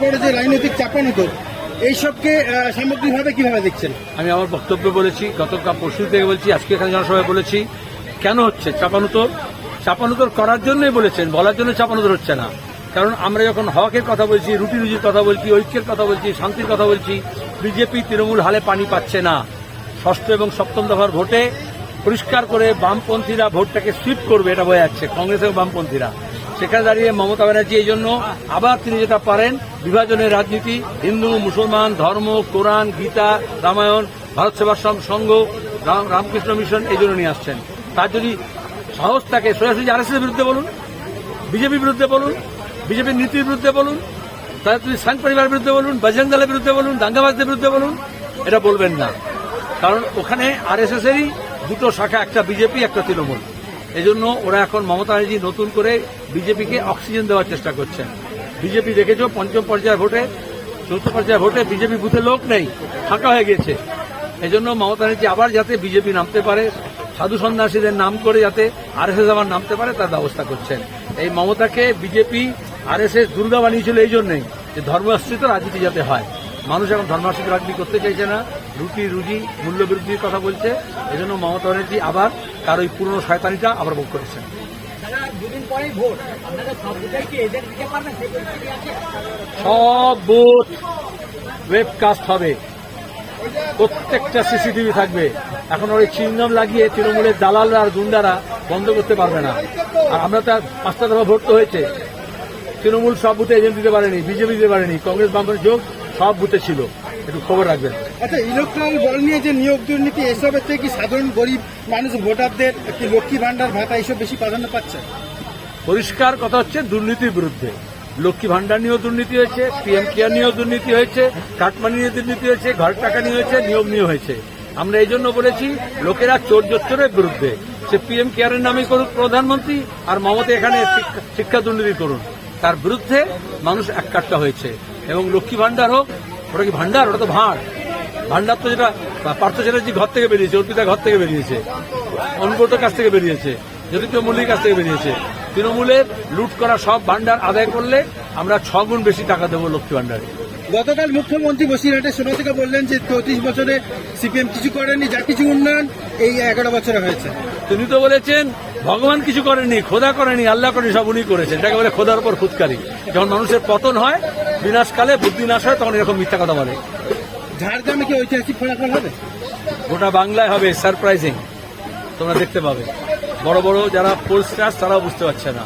তারপরে যে রাজনৈতিক চাপানুতো, এইসবকে সামগ্রিকভাবে কীভাবে দেখছেন? আমি আমার বক্তব্য বলেছি, গতকাল পরশু থেকে বলছি, আজকে এখানে জনসভায় বলেছি, কেন হচ্ছে চাপানুতর চাপানুতর করার জন্যই বলেছেন, বলার জন্য চাপানুতর হচ্ছে না। কারণ আমরা যখন হকের কথা বলছি, রুটি রুজির কথা বলছি, ঐক্যের কথা বলছি, শান্তির কথা বলছি, বিজেপি তৃণমূল হালে পানি পাচ্ছে না। ষষ্ঠ এবং সপ্তম দফার ভোটে পরিষ্কার করে বামপন্থীরা ভোটটাকে সুইপ করবে, এটা বোঝা যাচ্ছে, কংগ্রেস এবং বামপন্থীরা। সেখানে দাঁড়িয়ে মমতা ব্যানার্জি এই জন্য আবার তিনি যেটা পারেন, বিভাজনের রাজনীতি, হিন্দু, মুসলমান, ধর্ম, কোরআন, গীতা, রামায়ণ, ভারত সেবাশ্রম সংঘ, রাম- রামকৃষ্ণ মিশন এই জন্য নিয়ে আসছেন। তার যদি সাহস থাকে, সোজাসুজি আর বিরুদ্ধে বলুন, বিজেপির বিরুদ্ধে বলুন, বিজেপির নীতির বিরুদ্ধে বলুন তাহলে তুমি সাং পরিবারের বিরুদ্ধে বলুন, বজরং দলের বিরুদ্ধে বলুন, দাঙ্গাবাজদের বিরুদ্ধে বলুন, এটা বলবেন না। কারণ ওখানে আর এস এরই দুটো শাখা, একটা বিজেপি, একটা তৃণমূল। এই জন্য ওরা এখন মমতা ব্যানার্জি নতুন করে বিজেপিকে অক্সিজেন দেওয়ার চেষ্টা করছেন বিজেপি দেখেছ, পঞ্চম পর্যায়ে ভোটে, চতুর্থ পর্যায়ের ভোটে বিজেপি বুথে লোক নেই, ফাঁকা হয়ে গেছে। এজন্য মমতা ব্যানার্জি আবার যাতে বিজেপি নামতে পারে, সাধু সন্ন্যাসীদের নাম করে যাতে আরএসএস আবার নামতে পারে, তার ব্যবস্থা করছেন। এই মমতাকে বিজেপি, আরএসএস দুর্গা বানিয়েছিল এই জন্যই যে ধর্মাশ্রিত রাজনীতি যাতে হয়। মানুষ এখন ধর্মাশ্রিত রাজনীতি করতে চাইছে না রুটি রুজি মূল্য বৃদ্ধির কথা বলছে। এজন্য মমতা ব্যানার্জি আবার তার ওই পুরনো শয়তানিটা আবার ভোগ করেছেন। সব বুথে ওয়েবকাস্ট হবে। প্রত্যেকটা সিসিটিভি থাকবে। এখন ওই চিহ্নম লাগিয়ে তৃণমূলের দালালরা আর গুন্ডারা বন্ধ করতে পারবে না। আর আমরা তো পাঁচটা দফা ভোট তো হয়েছে। তৃণমূল সব বুথে এজেন্ট দিতে পারেনি বিজেপি দিতে পারেনি কংগ্রেস বামপন্থী যোগ সব বুথে ছিল। একটু খবর রাখবেন। আচ্ছা ইলেকট্রাল বল নিয়ে যে নিয়োগ দুর্নীতি, এসবের থেকে কি সাধারণ গরিব মানুষ, ভোটারদের একটি লক্ষ্মী ভান্ডার ভাতা এইসব বেশি প্রাধান্য পাচ্ছে? পরিষ্কার কথা হচ্ছে দুর্নীতির বিরুদ্ধে। লক্ষ্মী ভাণ্ডার নিয়েও দুর্নীতি হয়েছে, পিএম কেয়ার নিয়েও দুর্নীতি হয়েছে কাটমানি নিয়ে দুর্নীতি হয়েছে, ঘর টাকা নিয়ে হয়েছে, নিয়োগ নিয়ে হয়েছে। আমরা এই জন্য বলেছি, লোকেরা চোর জোচ্চরের বিরুদ্ধে। সে পিএম কেয়ারের নামে করুক প্রধানমন্ত্রী, আর মমতা এখানে শিক্ষা- দুর্নীতি করুন। তার বিরুদ্ধে মানুষ এককাট্টা হয়েছে। এবং লক্ষ্মী ভান্ডার হোক, ওটা কি ভান্ডার ওটা তো ভাঁড়। ভান্ডার তো যেটা পার্থ চ্যাটার্জি ঘর থেকে বেরিয়েছে অর্পিতা ঘর থেকে বেরিয়েছে অনুব্রতর কাছ থেকে বেরিয়েছে জ্যোতিপ্র মল্লিক কাছ থেকে বেরিয়েছে। তৃণমূলের লুট করা সব ভান্ডার আদায় করলে আমরা ছগুণ বেশি টাকা দেবো লক্ষ্মী ভান্ডারে গতকাল মুখ্যমন্ত্রী বসিরহাটের সভা থেকে বললেন যে চৌত্রিশ বছরে সিপিএম কিছু করেনি যা কিছু উন্নয়ন এই এগারো বছরে হয়েছে। তিনি তো বলেছেন ভগবান কিছু করেনি খোদা করেনি আল্লাহ করেনি সব উনি করেছেন। এটাকে বলে খোদার উপর খুদকারি। যখন মানুষের পতন হয় বিনাশকালে বুদ্ধি নাশ হয় তখন এরকম মিথ্যা কথা বলে। ঝাড়গ্রামে কি ঐতিহাসিক ফলাফল হবে? গোটা বাংলায় হবে সারপ্রাইজিং তোমরা দেখতে পাবে। বড় বড় যারা পোল স্টার তারাও বুঝতে পারছে না।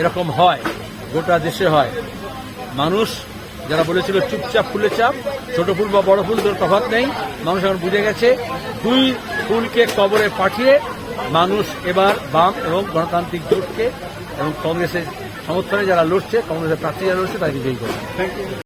এরকম হয় গোটা দেশে হয়। মানুষ যারা বলেছিল চুপচাপ ফুলে চাপ ছোট ফুল বা বড় ফুল তোর তফাৎ নেই। মানুষ এখন বুঝে গেছে দুই ফুলকে কবরে পাঠিয়ে মানুষ এবার বাম এবং গণতান্ত্রিক জোটকে এবং কংগ্রেসের সমর্থনে যারা লড়ছে কংগ্রেসের প্রার্থী যারা লড়ছে তাকে বিজয়ী করবে।